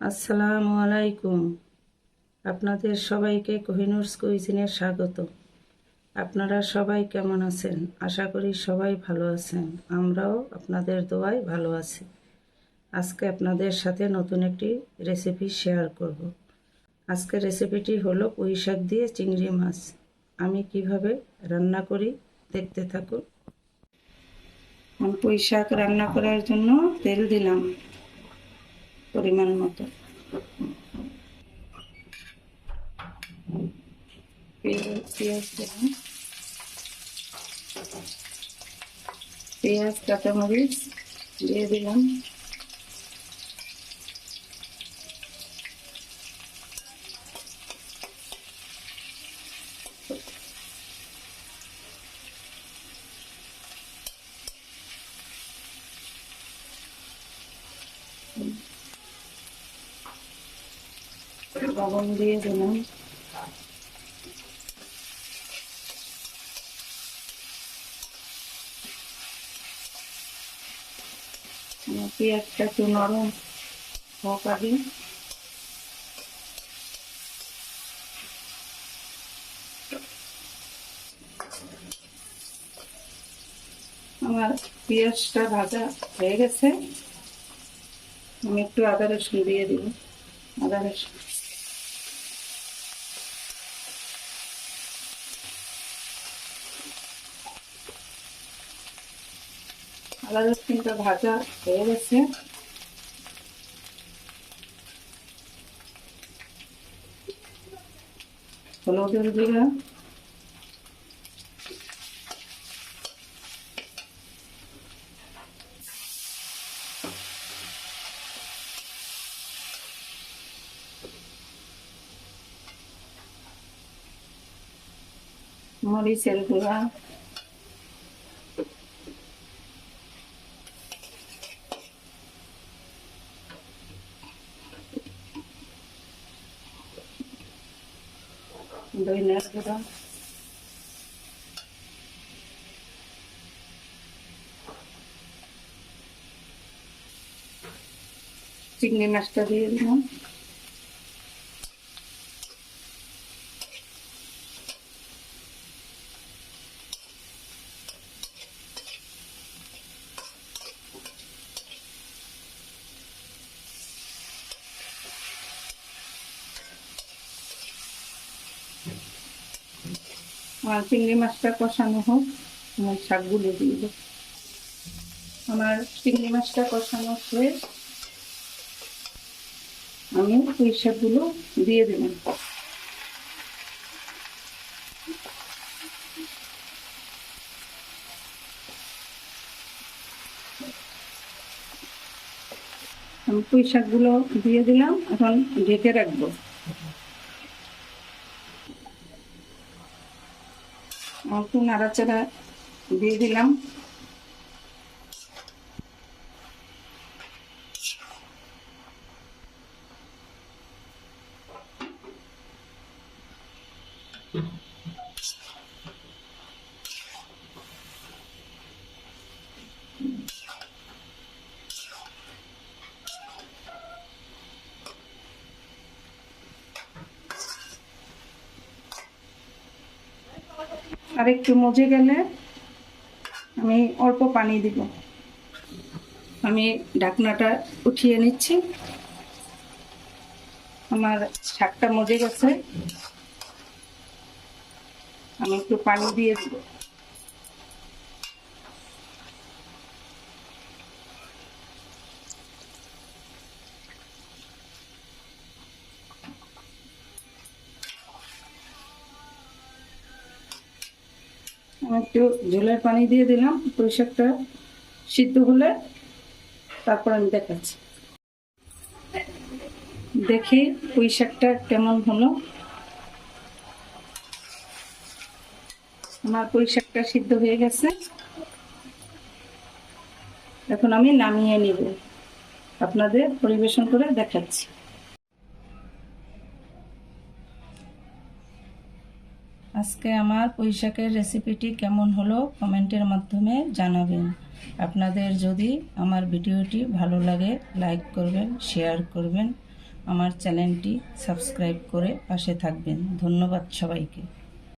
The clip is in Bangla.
আসসালামু আলাইকুম। আপনাদের সবাইকে কোহিনুরস কুইজিনে স্বাগত। আপনারা সবাই কেমন আছেন? আশা করি সবাই ভালো আছেন। আমরাও আপনাদের দোয়ায় ভালো আছি। আজকে আপনাদের সাথে নতুন একটি রেসিপি শেয়ার করব। আজকের রেসিপিটি হলো পুঁই শাক দিয়ে চিংড়ি মাছ। আমি কীভাবে রান্না করি দেখতে থাকুন। পুঁই শাক রান্না করার জন্য তেল দিলাম। পরিমাণ মতো। পেঁয়াজ দিলাম পেঁয়াজ কাঁচামরিচ দিয়ে দিলাম। লবণ দিয়ে দিলাম। পেঁয়াজটা একটু নরম আমার পেঁয়াজটা ভাজা হয়ে গেছে। আমি একটু আদা রসুন দিয়ে দিব আদা রসুন। আদা রসুনটা ভাজা হয়ে গেছে। হলুদের গুঁড়া মরিচের গুঁড়া। ধনিয়ার গুঁড়া চিংড়ি মাছটা দিয়ে দিলাম আমার চিংড়ি মাছটা কষানো হোক, আমার শাকগুলো দিয়ে দেব। আমার চিংড়ি মাছটা কষানো হয়ে আমি পুঁই শাকগুলো দিয়ে দিলাম আমি পুঁই শাকগুলো দিয়ে দিলাম, এখন ঢেকে রাখব। একটু নাড়াচাড়া দিয়ে দিলাম। আর একটু মজে গেলে আমি অল্প পানি দিব। আমি ঢাকনাটা উঠিয়ে নিচ্ছি। আমার শাকটা মজে গেছে। আমি একটু পানি দিয়ে দিব। একটু ঝোলের পানি দিয়ে দিলাম পুঁই সিদ্ধ হলে তারপর আমি দেখাচ্ছি। দেখি পুঁই শাকটা কেমন হলো। আমার পুঁই শাকটা সিদ্ধ হয়ে গেছে। এখন আমি নামিয়ে নিব। আপনাদের পরিবেশন করে দেখাচ্ছি। আজকে আমার পুঁই রেসিপিটি কেমন হলো কমেন্টের মাধ্যমে জানাবেন। আপনাদের যদি আমার ভিডিওটি ভালো লাগে লাইক করবেন শেয়ার করবেন, আমার চ্যানেলটি সাবস্ক্রাইব করে পাশে থাকবেন। ধন্যবাদ সবাইকে।